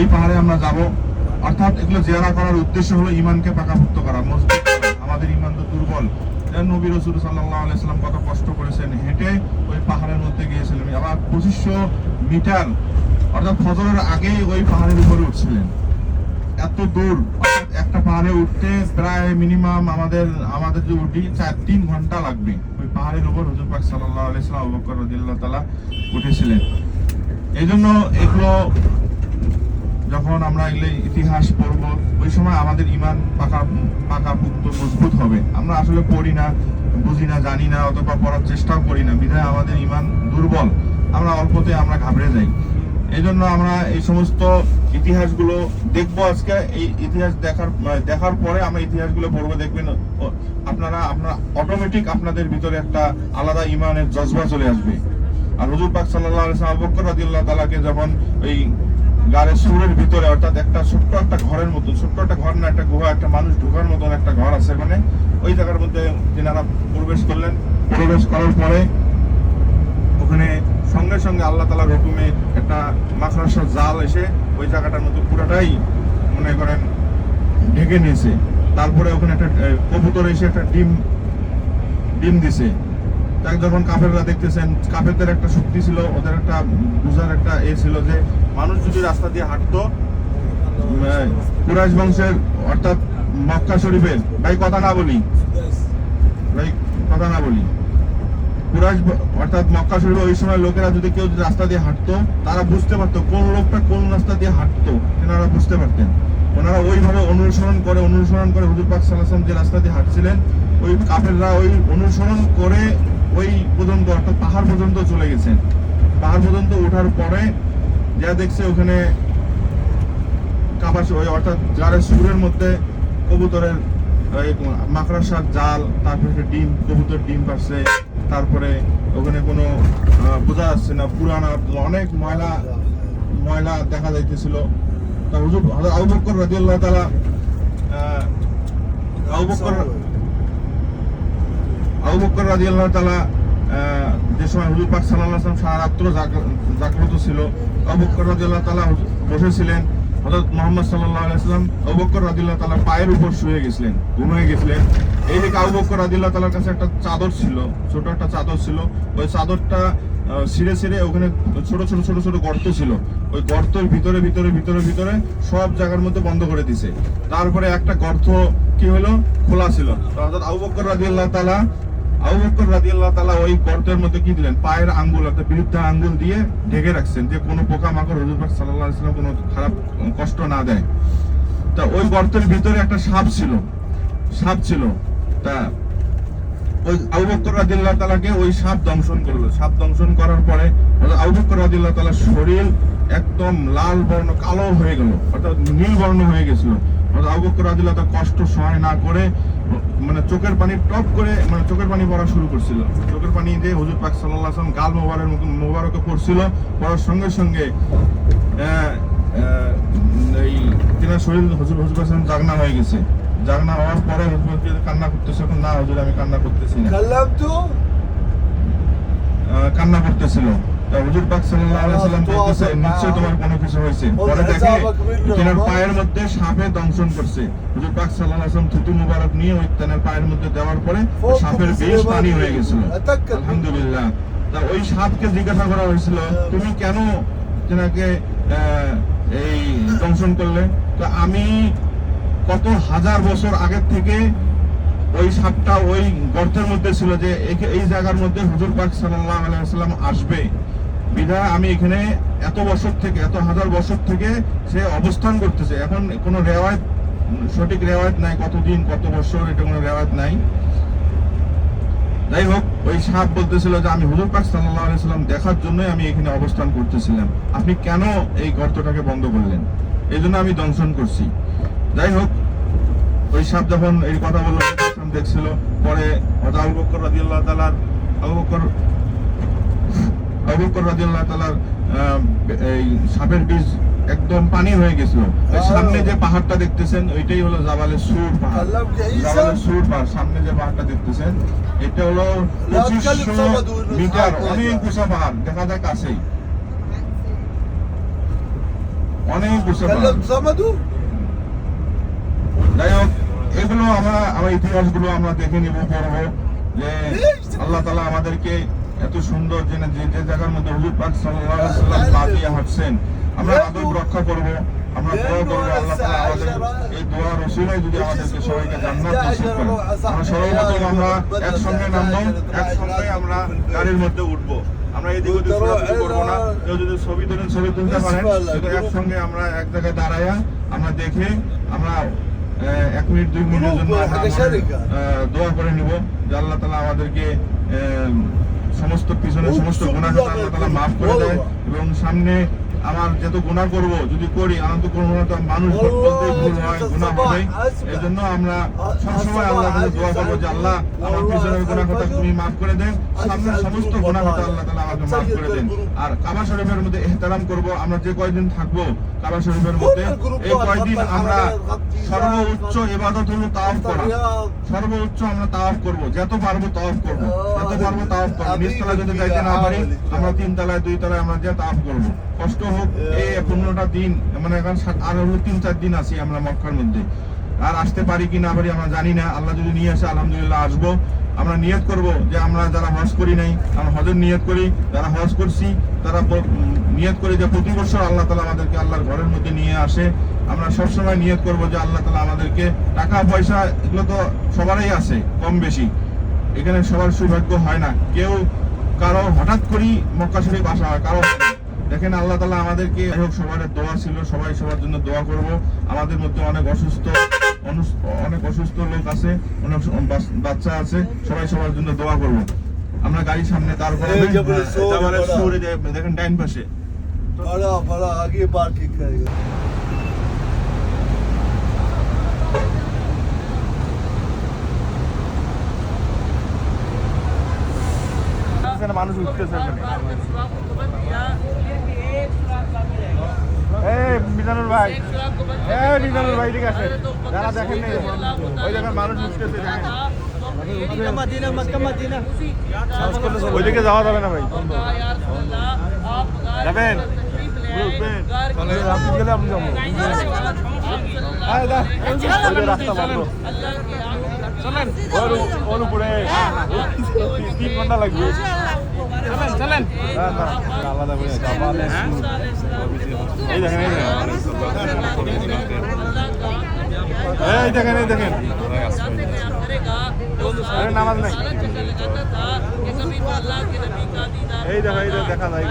ওই পাহাড়ে আমরা যাব। অর্থাৎ এগুলো জেরা করার উদ্দেশ্য হলো ইমানকে পাকাভুক্ত করা। মজবুত আমাদের ইমান তো দুর্বল। নবী রসুল সাল্লাহ আলাইসাল্লাম কত কষ্ট করেছেন হেঁটে ওই পাহাড়ের মধ্যে গিয়েছিলেন। আবার পঁচিশশো মিটার, অর্থাৎ ফজরের আগেই ওই পাহাড়ের উপরে উঠছিলেন। এত দূর একটা পাহাড়ে উঠতে প্রায় মিনিমাম আমাদের আমাদের যে উঠি, চার তিন ঘণ্টা লাগবে ওই পাহাড়ের উপর হুজুর পাক সাল্লাহ আলাইসাল্লাম আবু বকর রাদিয়াল্লাহু তাআলা উঠেছিলেন। এই জন্য এগুলো যখন আমরা এগুলো ইতিহাস পড়ব, ওই সময় আমাদের ইমান পাকা পাকা পুক্ত, মজবুত হবে। আমরা আসলে পড়ি না, বুঝি না, জানি না, অথবা পড়ার চেষ্টাও করি না। বিধায় আমাদের ইমান দুর্বল। আমরা অল্পতে আমরা ঘাবড়ে যাই। এই জন্য আমরা এই সমস্ত ইতিহাসগুলো দেখব আজকে। এই ইতিহাস দেখার দেখার পরে আমরা ইতিহাসগুলো পড়ব, দেখবেন আপনারা, আপনার অটোমেটিক আপনাদের ভিতরে একটা আলাদা ইমানের জজবা চলে আসবে। আর হুজুর পাক সাল্লাল্লাহু আলাইহি ওয়াসাল্লাম আবু বকর তাআলাকে যখন ওই গাড়ের সুরের ভিতরে, অর্থাৎ একটা ছোট্ট একটা ঘরের মতো, ছোট্ট একটা ঘর না, একটা গুহা, একটা মানুষ ঢোকার মতন একটা ঘর আছে মানে ওই জায়গার মধ্যে তেনারা প্রবেশ করলেন, প্রবেশ করার পরে ওখানে সঙ্গে সঙ্গে আল্লাহ তালার হুকুমে একটা মাকড়সার জাল এসে ওই জায়গাটার মধ্যে পুরোটাই মনে করেন ঢেকে নিয়েছে। তারপরে ওখানে একটা কবুতর এসে একটা ডিম ডিম দিছে। তাই যখন কাফেররা দেখতেছেন, কাফেরদের একটা শক্তি ছিল, ওদের একটা বুঝার একটা এ ছিল যে, মানুষ যদি রাস্তা দিয়ে হাঁটতো কুরাইশ বংশের, অর্থাৎ মক্কা শরীফের, ভাই, কথা না বলি। ভাই, কথা না বলি। কুরাইশ অর্থাৎ মক্কা শরীফে ওই সময় লোকেরা যদি কেউ রাস্তা দিয়ে হাঁটতো, তারা বুঝতে পারতো কোন লোকটা কোন রাস্তা দিয়ে হাঁটতো। তেনারা বুঝতে পারতেন। ওনারা ওইভাবে অনুসরণ করে অনুসরণ করে হুজুর পাক সাল্লাল্লাহু যে রাস্তা দিয়ে হাঁটছিলেন, ওই কাফেররা ওই অনুসরণ করে ওই পর্যন্ত অর্থাৎ পাহাড় পর্যন্ত চলে গেছেন। পাহাড় পর্যন্ত ওঠার পরে যা দেখছে ওখানে কাপাস ওই অর্থাৎ জারের সুরের মধ্যে কবুতরের মাকড়াসার জাল তারপরে ডিম কবুতর ডিম পাচ্ছে তারপরে ওখানে কোনো বোঝা যাচ্ছে না পুরানা অনেক ময়লা ময়লা দেখা যাইতেছিল। তা হুজুর আবু বকর রাদিয়াল্লাহু তাআলা আহ, আবু বকর আবু বকর রাদিয়াল্লাহু তাআলা আহ, যে সময় হুজুর পাক সাল্লাল্লাহু আলাইহি ওয়াসাল্লাম সারা জাগ্রত ছিল আবু বকর রাদিয়াল্লাহু তাআলা বসেছিলেন। হযরত মুহাম্মদ সাল্লাল্লাহু আলাইহি ওয়াসাল্লাম আবু বকর রাদিয়াল্লাহু তাআলা পায়ের উপর শুয়ে গেছিলেন ঘুমিয়ে গেছিলেন। এইদিকে আবু বকর রাদিয়াল্লাহু তাআলার কাছে একটা চাদর ছিল ছোট একটা চাদর ছিল ওই চাদরটা ছিঁড়ে ছিঁড়ে ওখানে ছোট ছোট ছোট ছোট গর্ত ছিল। ওই গর্তের ভিতরে ভিতরে ভিতরে ভিতরে সব জায়গার মধ্যে বন্ধ করে দিছে। তারপরে একটা গর্ত কি হলো? খোলা ছিল। হযরত আবু বকর রাদিয়াল্লাহু তাআলা আবু বকর রাদিয়াল্লাহু তাআলা ওই গর্তের মধ্যে কি দিলেন? পায়ের আঙ্গুল অর্থাৎ বিরুদ্ধ আঙ্গুল দিয়ে ঢেকে রাখছেন যে কোনো পোকামাকড় হুজুর পাক সাল্লাল্লাহু আলাইহি কোনো খারাপ কষ্ট না দেয়। তা ওই গর্তের ভিতরে একটা সাপ ছিল। সাপ ছিল। তা ওই আবু বকর রাদিয়াল্লাহু তাআলাকে ওই সাপ দংশন করল। সাপ দংশন করার পরে হযরত আবু বকর রাদিয়াল্লাহু তাআলার শরীর একদম লাল বর্ণ, কালো হয়ে গেল। অর্থাৎ নীল বর্ণ হয়ে গেছিল। হযরত আবু বকর রাদিয়াল্লাহু কষ্ট সহায় না করে মানে চোখের পানি টপ করে মানে চোখের পানি পড়া শুরু করছিল। চোখের পানি দিয়ে হজুর পাক সাল্লাহ আসলাম গাল মোবারক মোবারকে পড়ছিল। পড়ার সঙ্গে সঙ্গে এই তেনার শরীর হজুর হজুর আসলাম জাগনা হয়ে গেছে। জাগনা হওয়ার পরে হজুর কান্না করতেছে এখন না হুজুর আমি কান্না করতেছি না। কান্না করতেছিল। হুজুর পাক সাল্লাল্লাহু আলাইহি সাল্লাম বলতেছে নিশ্চয় তোমার কোনো কিছু হয়েছে। পরে দেখে তেনার পায়ের মধ্যে সাপে দংশন করছে। হুজুর পাক সাল্লাল্লাহু আলাইহি সাল্লাম থুতু মুবারক নিয়ে ওই তেনার পায়ের মধ্যে দেওয়ার পরে সাপের বেশ পানি হয়ে গেছিল। আলহামদুলিল্লাহ। তা ওই সাপকে জিজ্ঞাসা করা হয়েছিল তুমি কেন তেনাকে এই দংশন করলে? তো আমি কত হাজার বছর আগের থেকে ওই সাপটা ওই গর্তের মধ্যে ছিল যে এই জায়গার মধ্যে হুজুর পাক সাল্লাল্লাহু আলাইহি ওয়াসাল্লাম আসবে। বিধায় আমি এখানে এত বছর থেকে, এত হাজার বছর থেকে সে অবস্থান করতেছে। এখন কোনো রেওয়ায়ত, সঠিক রেওয়ায়ত নাই, কতদিন, কত বছর, এটা কোনো রেওয়ায়ত নাই। যাই হোক, ওই সাপ বলতেছিল যে, আমি হুজুর পাক সাল্লাল্লাহু আলাইহি সাল্লাম দেখার জন্যই আমি এখানে অবস্থান করতেছিলাম। আপনি কেন এই গর্তটাকে বন্ধ করলেন? এই জন্য আমি দংশন করছি। যাই হোক, ওই সাপ যখন এই কথা বলল তখন দেখছিল, পরে হযরত আবু বকর রাদিয়াল্লাহু তাআলার আবু বকর রাজিয়াল্লাহ তালার এই সাপের বীজ একদম পানি হয়ে গেছিল। সামনে যে পাহাড়টা দেখতেছেন ওইটাই হলো জাবালে সুর পাহাড়। জাবালে সুর পাহাড় সামনে যে পাহাড়টা দেখতেছেন এটা হলো পঁচিশশো মিটার অনেক উঁচা পাহাড় দেখা অনেক উঁচা পাহাড়। যাই হোক এগুলো আমরা আমার ইতিহাসগুলো আমরা দেখে নিব পড়ব যে আল্লাহ তালা আমাদেরকে এত সুন্দর যে যে জায়গার মধ্যে হুজুর পাক সাল্লাম পা দিয়ে হাঁটছেন আমরা আদব রক্ষা করব আমরা দোয়া করব আল্লাহ তালা আমাদের এই দোয়া যদি আমাদেরকে সবাইকে জান্নাত নসিব আমরা সর্বপ্রথম আমরা একসঙ্গে নামবো একসঙ্গে আমরা গাড়ির মধ্যে উঠবো। আমরা এদিকে ওদিকে ছোটাছুটি করব না। কেউ যদি ছবি তোলেন ছবি তুলতে পারেন কিন্তু একসঙ্গে আমরা এক জায়গায় দাঁড়াইয়া আমরা দেখে আমরা এক মিনিট দুই মিনিটের জন্য আমরা দোয়া করে নিব যে আল্লাহ তালা আমাদেরকে আহ, সমস্ত পিছনে সমস্ত গুণাহ আল্লাহ তালা মাফ করে দেয় এবং সামনে আমার যত গুণা করব যদি করি আনন্দ করব না তো মানুষ বলতে ভুল হয় গুণা হবে। এই জন্য আমরা সবসময় আল্লাহ কাছে দোয়া করব যে আল্লাহ আমার পিছনের গুণা কথা তুমি মাফ করে দেন সামনের সমস্ত গুণা কথা আল্লাহ তালা আমাকে মাফ করে দেন। আর কাবা শরীফের মধ্যে এহতারাম করব আমরা যে কয়দিন থাকব কাবা শরীফের মধ্যে এই কয়দিন আমরা সর্বোচ্চ ইবাদত হলো তাওয়াফ করা। সর্বোচ্চ আমরা তাওয়াফ করব যত পারব তাওয়াফ করব যত পারব তাওয়াফ করব। নিচ তলায় যদি যাইতে না পারি আমরা তিন তলায় দুই তলায় আমরা যে তাওয়াফ করব। কষ্ট হোক এই পনেরোটা দিন মানে এখন হলো তিন, চার দিন আছি আমরা মক্কার মধ্যে। আর আসতে পারি কি না পারি আমরা জানি না। আল্লাহ যদি নিয়ে আসে, আলহামদুলিল্লাহ আসব। আমরা নিয়ত করব যে আমরা যারা হজ করি নাই, আমরা হজের নিয়ত করি। যারা হজ করছি, তারা নিয়ত করি যে প্রতি বছর আল্লাহ তালা আমাদেরকে আল্লাহর ঘরের মধ্যে নিয়ে আসে। আমরা সবসময় নিয়ত করব যে আল্লাহ তালা আমাদেরকে টাকা, পয়সা, এগুলো তো সবারই আছে, কম বেশি। এখানে সবার সৌভাগ্য হয় না। কেউ কারও হঠাৎ করেই মক্কা শরীফ আসা হয়, কারও। দেখেন আল্লাহ তালা আমাদেরকে হোক সবার দোয়া ছিল সবাই সবার জন্য দোয়া করব। আমাদের মধ্যে অনেক অসুস্থ অনেক অসুস্থ লোক আছে অনেক বাচ্চা আছে সবাই সবার জন্য দোয়া করব। আমরা গাড়ি সামনে দাঁড় হ্যাঁ, দেখেন ডাইন পাশে। বড় বড় আগে বার ঠিক মানুষ উঠতেছে ওখানে মিজানুর ভাই। হ্যাঁ মিজানুর ভাই ঠিক আছে যারা দেখেন ওই দেখেন মানুষ উঠতেছে ওইদিকে যাওয়া যাবে না ভাই যাবেন? আপনি গেলে আপনি যাব। রাস্তা বন্ধ। চলেন। ওর তিন ঘণ্টা লাগবে। এই দেখেন এই দেখেন। নামাজ নাই। এই দেখো এই দেখা যায়